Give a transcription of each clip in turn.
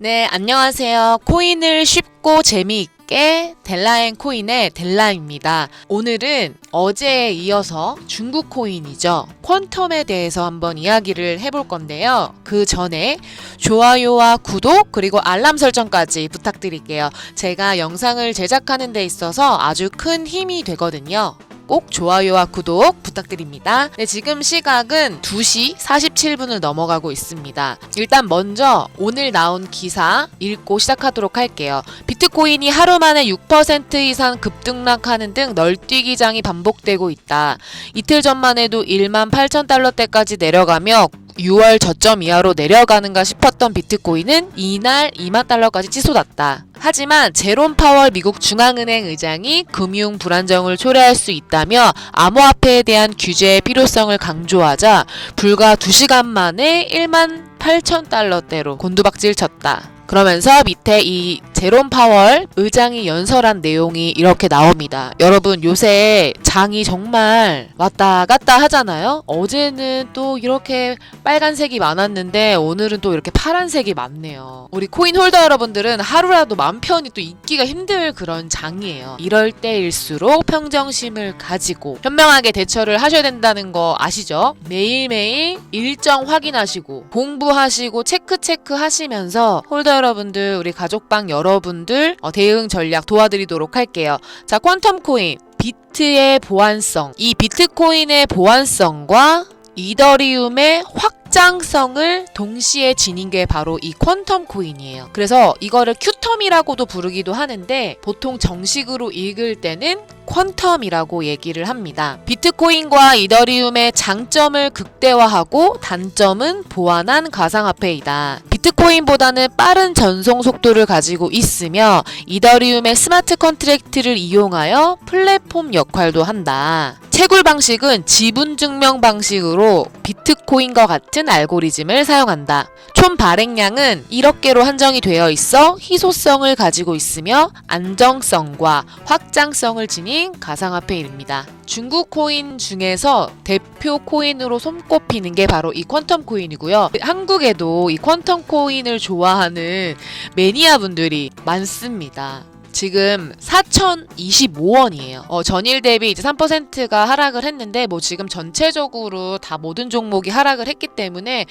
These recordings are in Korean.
네, 안녕하세요. 코인을 쉽고 재미있게 델라앤 코인의 델라입니다. 오늘은 어제에 이어서 중국 코인이죠. 퀀텀에 대해서 한번 이야기를 해볼 건데요. 그 전에 좋아요와 구독 그리고 알람 설정까지 부탁드릴게요. 제가 영상을 제작하는 데 있어서 아주 큰 힘이 되거든요. 꼭 좋아요와 구독 부탁드립니다. 네, 지금 시각은 2시 47분을 넘어가고 있습니다. 일단 먼저 오늘 나온 기사 읽고 시작하도록 할게요. 비트코인이 하루 만에 6% 이상 급등락하는 등 널뛰기 장이 반복되고 있다. 이틀 전만 해도 1만 8천 달러대까지 내려가며 6월 저점 이하로 내려가는가 싶었던 비트코인은 이날 2만 달러까지 치솟았다. 하지만 제롬 파월 미국 중앙은행 의장이 금융 불안정을 초래할 수 있다며 암호화폐에 대한 규제의 필요성을 강조하자 불과 2시간 만에 1만 8천 달러대로 곤두박질 쳤다. 그러면서 밑에 이 제롬 파월 의장이 연설한 내용이 이렇게 나옵니다. 여러분 요새 장이 정말 왔다 갔다 하잖아요. 어제는 또 이렇게 빨간색이 많았는데 오늘은 또 이렇게 파란색이 많네요. 우리 코인 홀더 여러분들은 하루라도 마음 편히 또 있기가 힘들 그런 장이에요. 이럴 때일수록 평정심을 가지고 현명하게 대처를 하셔야 된다는 거 아시죠? 매일매일 일정 확인하시고 공부하시고 체크 체크 하시면서 홀더 여러분들 우리 가족방 여러 분들 어, 대응 전략 도와드리도록 할게요. 자 퀀텀 코인 비트의 보안성 이 비트코인의 보안성과 이더리움의 확장성을 동시에 지닌 게 바로 이 퀀텀 코인이에요. 그래서 이거를 큐텀이라고도 부르기도 하는데 보통 정식으로 읽을 때는 퀀텀이라고 얘기를 합니다. 비트코인과 이더리움의 장점을 극대화하고 단점은 보완한 가상화폐이다. 비트코인보다는 빠른 전송 속도를 가지고 있으며 이더리움의 스마트 컨트랙트를 이용하여 플랫폼 역할도 한다. 채굴 방식은 지분 증명 방식으로 비트코인과 같은 알고리즘을 사용한다. 총 발행량은 1억 개로 한정이 되어 있어 희소성을 가지고 있으며 안정성과 확장성을 지닌 가상화폐 입니다. 중국 코인 중에서 대표 코인으로 손꼽히는 게 바로 이 퀀텀 코인이고요. 한국에도 이 퀀텀 코인을 좋아하는 매니아 분들이 많습니다. 지금 4,025원이에요. 어, 전일 대비 이제 3%가 하락을 했는데 뭐 지금 전체적으로 다 모든 종목이 하락을 했기 때문에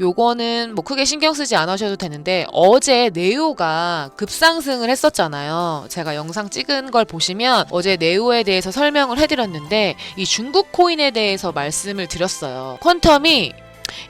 요거는 뭐 크게 신경 쓰지 않으셔도 되는데 어제 네오가 급상승을 했었잖아요. 제가 영상 찍은 걸 보시면 어제 네오에 대해서 설명을 해드렸는데 이 중국 코인에 대해서 말씀을 드렸어요. 퀀텀이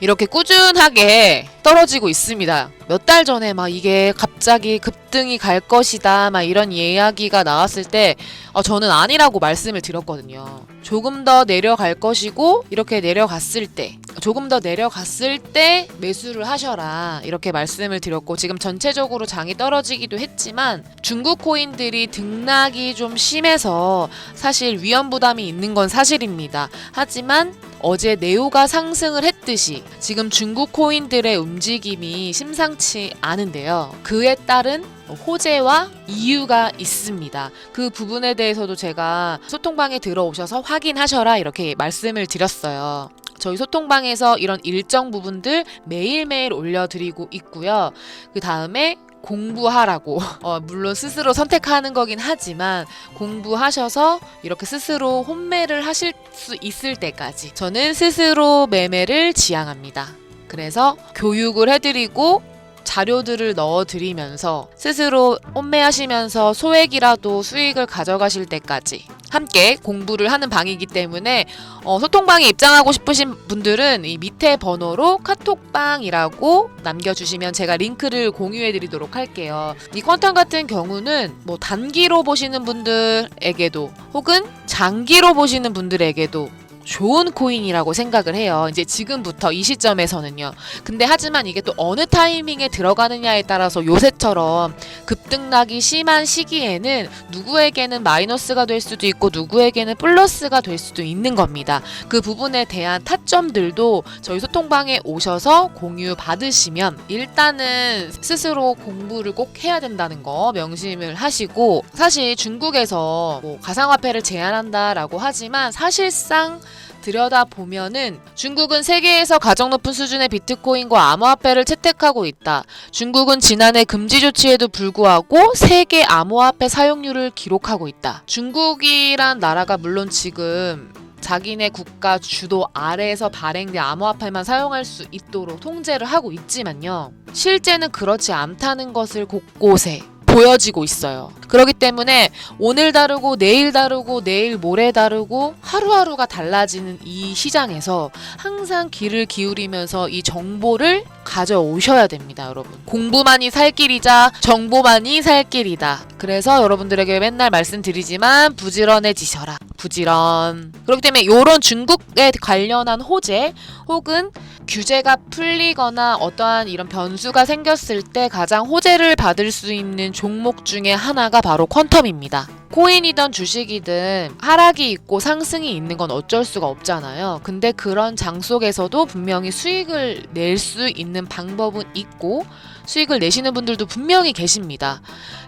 이렇게 꾸준하게 떨어지고 있습니다. 몇 달 전에 막 이게 갑자기 급 등이 갈 것이다 막 이런 이야기가 나왔을 때 어, 저는 아니라고 말씀을 드렸거든요. 조금 더 내려갈 것이고 이렇게 내려갔을 때 조금 더 내려갔을 때 매수를 하셔라 이렇게 말씀을 드렸고 지금 전체적으로 장이 떨어지기도 했지만 중국 코인들이 등락이 좀 심해서 사실 위험 부담이 있는 건 사실입니다. 하지만 어제 네오가 상승을 했듯이 지금 중국 코인들의 움직임이 심상치 않은데요. 그에 따른 호재와 이유가 있습니다. 그 부분에 대해서도 제가 소통방에 들어오셔서 확인하셔라 이렇게 말씀을 드렸어요. 저희 소통방에서 이런 일정 부분들 매일매일 올려드리고 있고요. 그 다음에 공부하라고 어, 물론 스스로 선택하는 거긴 하지만 공부하셔서 이렇게 스스로 혼매를 하실 수 있을 때까지 저는 스스로 매매를 지향합니다. 그래서 교육을 해드리고 자료들을 넣어드리면서 스스로 혼매하시면서 소액이라도 수익을 가져가실 때까지 함께 공부를 하는 방이기 때문에 어, 소통방에 입장하고 싶으신 분들은 이 밑에 번호로 카톡방이라고 남겨주시면 제가 링크를 공유해드리도록 할게요. 이 퀀텀 같은 경우는 뭐 단기로 보시는 분들에게도 혹은 장기로 보시는 분들에게도 좋은 코인이라고 생각을 해요. 이제 지금부터 이 시점에서는요. 근데 하지만 이게 또 어느 타이밍에 들어가느냐에 따라서 요새처럼 급등락이 심한 시기에는 누구에게는 마이너스가 될 수도 있고 누구에게는 플러스가 될 수도 있는 겁니다. 그 부분에 대한 타점들도 저희 소통방에 오셔서 공유 받으시면 일단은 스스로 공부를 꼭 해야 된다는 거 명심을 하시고 사실 중국에서 뭐 가상화폐를 제한한다라고 하지만 사실상 들여다 보면은 중국은 세계에서 가장 높은 수준의 비트코인과 암호화폐를 채택하고 있다. 중국은 지난해 금지 조치에도 불구하고 세계 암호화폐 사용률을 기록하고 있다. 중국이란 나라가 물론 지금 자기네 국가 주도 아래에서 발행된 암호화폐만 사용할 수 있도록 통제를 하고 있지만요. 실제는 그렇지 않다는 것을 곳곳에 보여지고 있어요. 그렇기 때문에 오늘 다르고 내일 다르고 내일 모레 다르고 하루하루가 달라지는 이 시장에서 항상 귀를 기울이면서 이 정보를 가져오셔야 됩니다, 여러분. 공부만이 살 길이자 정보만이 살 길이다. 그래서 여러분들에게 맨날 말씀드리지만 부지런해지셔라. 부지런. 그렇기 때문에 이런 중국에 관련한 호재 혹은 규제가 풀리거나 어떠한 이런 변수가 생겼을 때 가장 호재를 받을 수 있는 종목 중에 하나가 바로 퀀텀입니다. 코인이든 주식이든 하락이 있고 상승이 있는 건 어쩔 수가 없잖아요. 근데 그런 장 속에서도 분명히 수익을 낼 수 있는 방법은 있고 수익을 내시는 분들도 분명히 계십니다.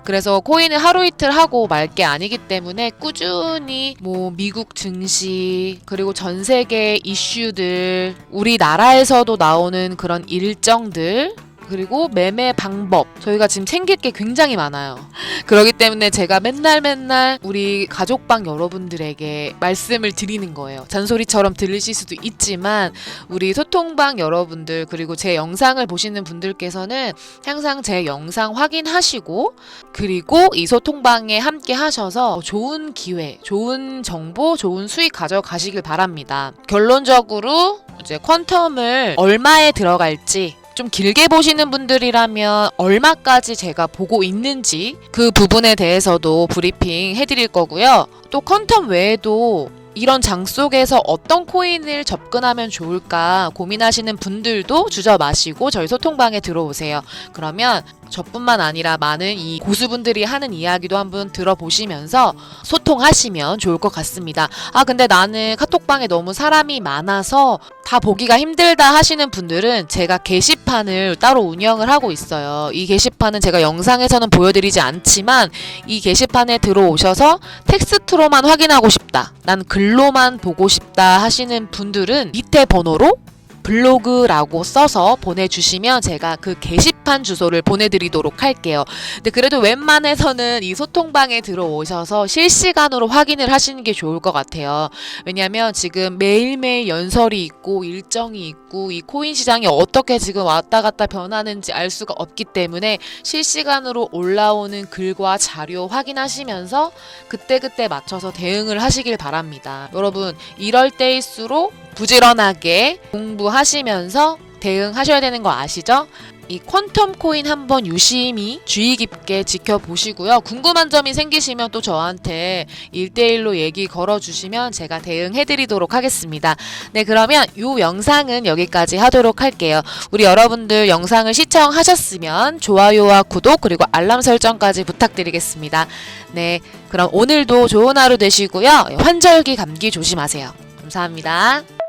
그래서 코인을 하루 이틀 하고 말 게 아니기 때문에 꾸준히 뭐 미국 증시 그리고 전 세계 이슈들 우리나라에서도 나오는 그런 일정들 그리고 매매 방법 저희가 지금 챙길 게 굉장히 많아요. 그렇기 때문에 제가 맨날 맨날 우리 가족방 여러분들에게 말씀을 드리는 거예요. 잔소리처럼 들리실 수도 있지만 우리 소통방 여러분들 그리고 제 영상을 보시는 분들께서는 항상 제 영상 확인하시고 그리고 이 소통방에 함께 하셔서 좋은 기회, 좋은 정보, 좋은 수익 가져가시길 바랍니다. 결론적으로 이제 퀀텀을 얼마에 들어갈지 좀 길게 보시는 분들이라면 얼마까지 제가 보고 있는지 그 부분에 대해서도 브리핑 해드릴 거고요. 또 컨텀 외에도 이런 장 속에서 어떤 코인을 접근하면 좋을까 고민하시는 분들도 주저 마시고 저희 소통방에 들어오세요. 그러면 저뿐만 아니라 많은 이 고수분들이 하는 이야기도 한번 들어보시면서 소통하시면 좋을 것 같습니다. 아, 근데 나는 카톡방에 너무 사람이 많아서 다 보기가 힘들다 하시는 분들은 제가 게시판을 따로 운영을 하고 있어요. 이 게시판은 제가 영상에서는 보여드리지 않지만 이 게시판에 들어오셔서 텍스트로만 확인하고 싶다. 난 글로만 보고 싶다 하시는 분들은 밑에 번호로 블로그라고 써서 보내주시면 제가 그 게시판 주소를 보내드리도록 할게요. 근데 그래도 웬만해서는 이 소통방에 들어오셔서 실시간으로 확인을 하시는 게 좋을 것 같아요. 왜냐하면 지금 매일매일 연설이 있고 일정이 있고 이 코인 시장이 어떻게 지금 왔다 갔다 변하는지 알 수가 없기 때문에 실시간으로 올라오는 글과 자료 확인하시면서 그때그때 맞춰서 대응을 하시길 바랍니다. 여러분, 이럴 때일수록 부지런하게 공부하시면서 대응하셔야 되는 거 아시죠? 이 퀀텀 코인 한번 유심히 주의 깊게 지켜보시고요. 궁금한 점이 생기시면 또 저한테 1대1로 얘기 걸어주시면 제가 대응해드리도록 하겠습니다. 네, 그러면 이 영상은 여기까지 하도록 할게요. 우리 여러분들 영상을 시청하셨으면 좋아요와 구독 그리고 알람 설정까지 부탁드리겠습니다. 네, 그럼 오늘도 좋은 하루 되시고요. 환절기 감기 조심하세요. 감사합니다.